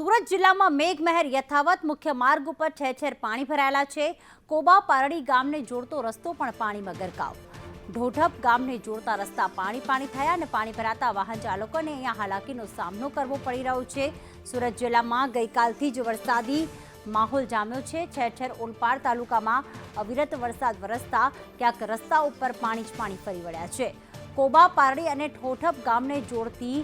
સુરત જિલ્લામાં મેઘમહેર યથાવત મુખ્ય માર્ગ ઉપર ઠેર ઠેર પાણી ભરાયેલા છે. કોબા પારડી ગામને જોડતો રસ્તો પણ પાણીમાં ગરકાવ ઢોઢપ ગામને જોડતા રસ્તા પાણી પાણી થયા અને પાણી ભરાતા વાહન ચાલકોને અહીંયા હાલાકીનો સામનો કરવો પડી રહ્યો છે. સુરત જિલ્લામાં ગઈકાલથી જ વરસાદી માહોલ જામ્યો છે. ઠેર ઠેર ઓલપાડ તાલુકામાં અવિરત વરસાદ વરસતા ક્યાંક રસ્તા ઉપર પાણી જ પાણી ફરી વળ્યા છે. કોબા પારડી અને ઠોઠપ ગામને જોડતી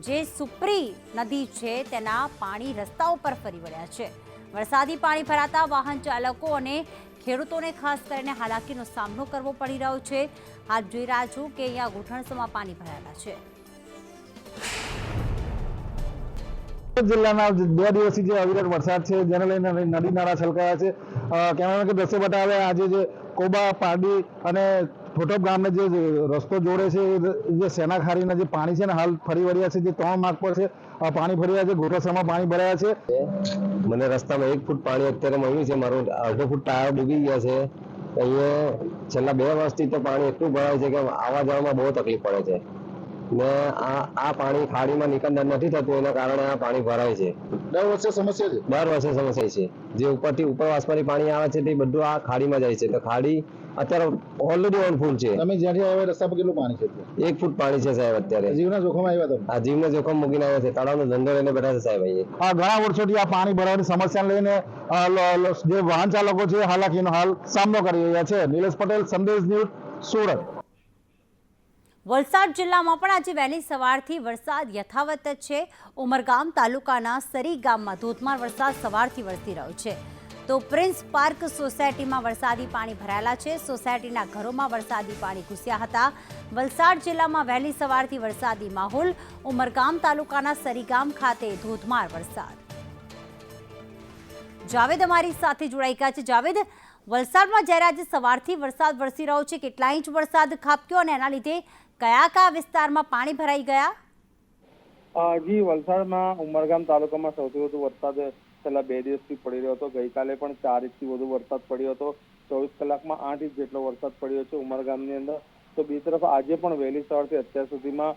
જે સુપ્રી નદી છે તેના પાણી રસ્તા ઉપર ફરી વળ્યા છે. વરસાદી પાણી ભરાતા વાહન ચાલકો અને ખેડૂતોને ખાસ કરીને હાલાકીનો સામનો કરવો પડી રહ્યો છે. હાલ જોઈ રહ્યા છું કે અહીંયા ઘૂંટણસમાં પાણી ભરાયેલા છે. જિલ્લાના બે દિવસથી જે અવિરત વરસાદ છે, જેને લઈને નદી નાળા છલકાયા છે. કેમેરામેન કે દ્રશ્ય બતાવે આજે જે કોબા, પારડી અને ઠોઠપ ગામને જે રસ્તો જોડે છે જે સેના ખારીના જે પાણી છે ને, હાલ ફરી વળ્યા છે, જે ત્રણ માર્ગ પર છે પાણી ફરી રહ્યા છે ઘોટરસામાં પાણી ભરાયા છે. મને રસ્તામાં એક ફૂટ પાણી અત્યારે મળ્યું છે, મારું અડધો ફૂટ ટાયર ડૂબી ગયા છે. અહીંયા છેલ્લા બે વર્ષથી તો પાણી એટલું ભરાય છે કે આવા જવામાં બહુ તકલીફ પડે છે. ને આ આ પાણી ખાડીમાં નિકંદન નથી થતું એના કારણે આ પાણી ભરાય છે. દર વર્ષે સમસ્યા છે? દર વર્ષે સમસ્યા છે. જે ઉપરથી ઉપરવાસમાંથી પાણી આવે છે તે બધું આ ખાડીમાં જાય છે. તો ખાડી અત્યારે ઓલરેડી ઓનફુલ છે. તમે જ્યાંથી આવ્યા રસ્તા પર કેટલું પાણી છે એક ફૂટ પાણી છે સાહેબ અત્યારે. જીવના જોખમ આવ્યા તમે? આ જીવને જોખમ મૂકીને આવ્યા છે. તળાવનો ધંધો લઈને બેઠા છે સાહેબ અહીંયા. આ ઘણા વર્ષોથી આ પાણી ભરાવાની સમસ્યા લઈને જે વાહન ચાલકો છે હાલાકીનો હાલ સામનો કરી રહ્યા છે. નિલેશ પટેલ સંદેશ ન્યૂઝ સુરત. વલસાડ જિલ્લામાં પણ આજે વહેલી સવારથી વરસાદ યથાવત જ છે. ઉમરગામ તાલુકાના સરી ગામમાં ધોધમાર વરસાદ સવારથી વરસી રહ્યો છે. તો પ્રિન્સ પાર્ક સોસાયટીમાં વરસાદી પાણી ભરાયેલા છે. સોસાયટીના ઘરોમાં વરસાદી પાણી ઘૂસ્યા હતા. વલસાડ જિલ્લામાં વહેલી સવારથી વરસાદી માહોલ. ઉમરગામ તાલુકાના સરીગામ ખાતે ધોધમાર વરસાદ. જાવેદ અમારી સાથે જોડાઈ ગયા છે. જાવેદ, વલસાડમાં જ્યારે આજે સવારથી વરસાદ વરસી રહ્યો છે કેટલા ઇંચ વરસાદ ખાબક્યો અને એના લીધે કયા કયા વિસ્તારમાં પાણી ભરાઈ ગયા? જી, વલસાડમાં ઉમરગામ તાલુકામાં સૌથી વધુ વરસાદ છેલ્લા બે દિવસથી પડી રહ્યો હતો. ગઈકાલે પણ ચાર ઇંચથી વધુ વરસાદ પડ્યો હતો. ચોવીસ કલાકમાં આઠ ઇંચ જેટલો વરસાદ પડ્યો છે ઉમરગામની અંદર. તો બીજી તરફ આજે પણ વહેલી સવારથી અત્યાર સુધીમાં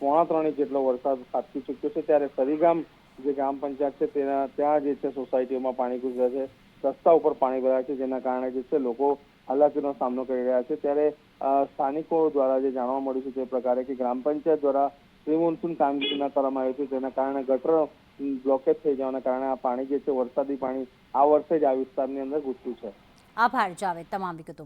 પોણા ત્રણ ઇંચ જેટલો વરસાદ ખાબકી ચૂક્યો છે. ત્યારે સરીગામ જે ગ્રામ પંચાયત છે, તેના ત્યાં જે છે, સોસાયટીઓમાં પાણી ઘૂસ્યા છે, રસ્તા ઉપર પાણી ભરાય છે, જેના કારણે જે છે, લોકો હાલાકીનો સામનો કરી રહ્યા છે. ત્યારે સ્થાનિકો દ્વારા જે જાણવા મળ્યું છે તે પ્રકારે કે ગ્રામ પંચાયત દ્વારા પ્રી મોન્સૂન કામગીરી ન કરવામાં આવી હતી જેના કારણે ગટર બ્લોકેજ થઈ જવાના કારણે આ પાણી જે છે, વરસાદી પાણી આ વર્ષે જ આ વિસ્તારની અંદર ઘૂસ્યું છે. આભાર, જાવેદ, તમામ વિગતો